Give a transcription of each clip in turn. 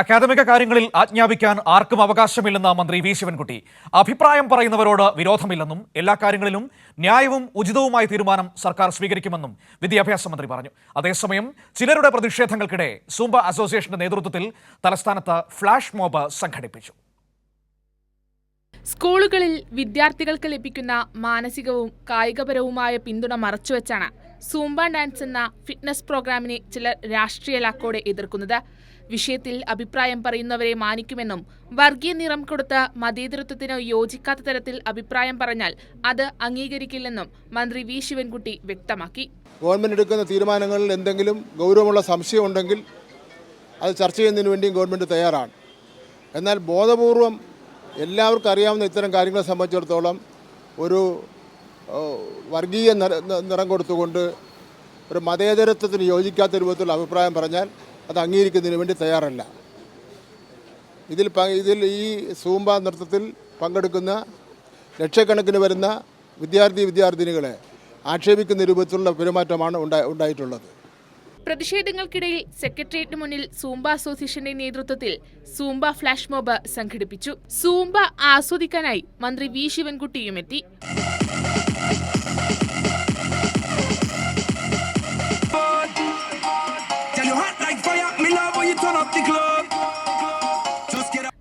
അക്കാദമിക കാര്യങ്ങളിൽ ആജ്ഞാപിക്കാൻ ആർക്കും അവകാശമില്ലെന്ന മന്ത്രി വി. ശിവൻകുട്ടി. അഭിപ്രായം പറയുന്നവരോട് വിരോധമില്ലെന്നും എല്ലാ കാര്യങ്ങളിലും ന്യായവും ഉചിതവുമായ തീരുമാനം സർക്കാർ സ്വീകരിക്കുമെന്നും വിദ്യാഭ്യാസ മന്ത്രി പറഞ്ഞു. അതേസമയം ചിലരുടെ പ്രതിഷേധങ്ങൾക്കിടെ സൂംബ അസോസിയേഷന്റെ നേതൃത്വത്തിൽ തലസ്ഥാനത്ത് ഫ്ളാഷ് മോബ് സംഘടിപ്പിച്ചു. സ്കൂളുകളിൽ വിദ്യാർത്ഥികൾക്ക് ലഭിക്കുന്ന മാനസികവും കായികപരവുമായ പിന്തുണ മറച്ചുവെച്ചാണ് സൂംബ ഡാൻസ് എന്ന ഫിറ്റ്നസ് പ്രോഗ്രാമിനെ ചിലർ രാഷ്ട്രീയ ലാക്കോടെ എതിർക്കുന്നത്. വിഷയത്തിൽ അഭിപ്രായം പറയുന്നവരെ മാനിക്കുമെന്നും വർഗീയ നിറം കൊടുത്ത് മതേതരത്വത്തിന് യോജിക്കാത്ത തരത്തിൽ അഭിപ്രായം പറഞ്ഞാൽ അത് അംഗീകരിക്കില്ലെന്നും മന്ത്രി വി. ശിവൻകുട്ടി വ്യക്തമാക്കി. ഗവൺമെന്റ് എടുക്കുന്ന തീരുമാനങ്ങളിൽ എന്തെങ്കിലും ഗൗരവമുള്ള സംശയമുണ്ടെങ്കിൽ അത് ചർച്ച ചെയ്യുന്നതിന് വേണ്ടിയും ഗവൺമെന്റ് തയ്യാറാണ്. എന്നാൽ ബോധപൂർവം എല്ലാവർക്കും അറിയാവുന്ന ഇത്തരം കാര്യങ്ങളെ സംബന്ധിച്ചിടത്തോളം ഒരു വർഗീയ നിറ- കൊടുത്തുകൊണ്ട് ഒരു മതേതരത്വത്തിന് യോജിക്കാത്ത രൂപത്തിലുള്ള അഭിപ്രായം പറഞ്ഞാൽ അത് അംഗീകരിക്കുന്നതിന് വേണ്ടി തയ്യാറല്ല. ഇതിൽ ഇതിൽ ഈ സൂമ്പ നൃത്തത്തിൽ പങ്കെടുക്കുന്ന ലക്ഷക്കണക്കിന് വരുന്ന വിദ്യാർത്ഥി വിദ്യാർത്ഥിനികളെ ആക്ഷേപിക്കുന്ന രൂപത്തിലുള്ള പെരുമാറ്റമാണ് ഉണ്ടാ- ഉണ്ടായിട്ടുള്ളത്. പ്രതിഷേധങ്ങൾക്കിടയിൽ സെക്രട്ടേറിയറ്റിന് മുന്നിൽ സൂംബ അസോസിയേഷന്റെ നേതൃത്വത്തിൽ സൂംബ ഫ്ലാഷ് മോബ് സംഘടിപ്പിച്ചു. സൂംബ ആസ്വദിക്കാനായി മന്ത്രി വി ശിവൻകുട്ടിയും എത്തി.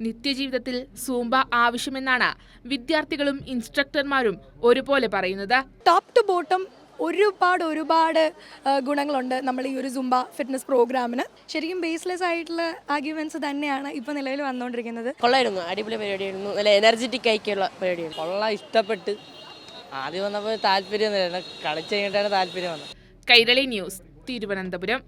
നിത്യജീവിതത്തിൽ സൂംബ ആവശ്യമെന്നാണ് വിദ്യാർത്ഥികളും ഇൻസ്ട്രക്ടർമാരും ഒരുപോലെ പറയുന്നത്. ടോപ്പ് ടു ബോട്ടം ഒരുപാട് ഒരുപാട് ഗുണങ്ങളുണ്ട് നമ്മൾ ഈ ഒരു സുംബ ഫിറ്റ്നസ് പ്രോഗ്രാമിന് ശരിക്കും ബേസ്ലെസ് ആയിട്ടുള്ള ആർഗ്യുമെന്റ്സ് തന്നെയാണ് ഇപ്പോൾ നിലവിൽ വന്നുകൊണ്ടിരിക്കുന്നത് കൊള്ളായിരുന്നു. അടിപൊളി പരിപാടിയായിരുന്നു. നല്ല എനർജറ്റിക് ആയിക്കുള്ള പരിപാടിയായിരുന്നു. കൊള്ള ഇഷ്ടപ്പെട്ട്. ആദ്യം വന്നപ്പോൾ താല്പര്യം കളിച്ചു കഴിഞ്ഞിട്ടാണ് താല്പര്യം വന്നത്. കൈരളി ന്യൂസ് തിരുവനന്തപുരം.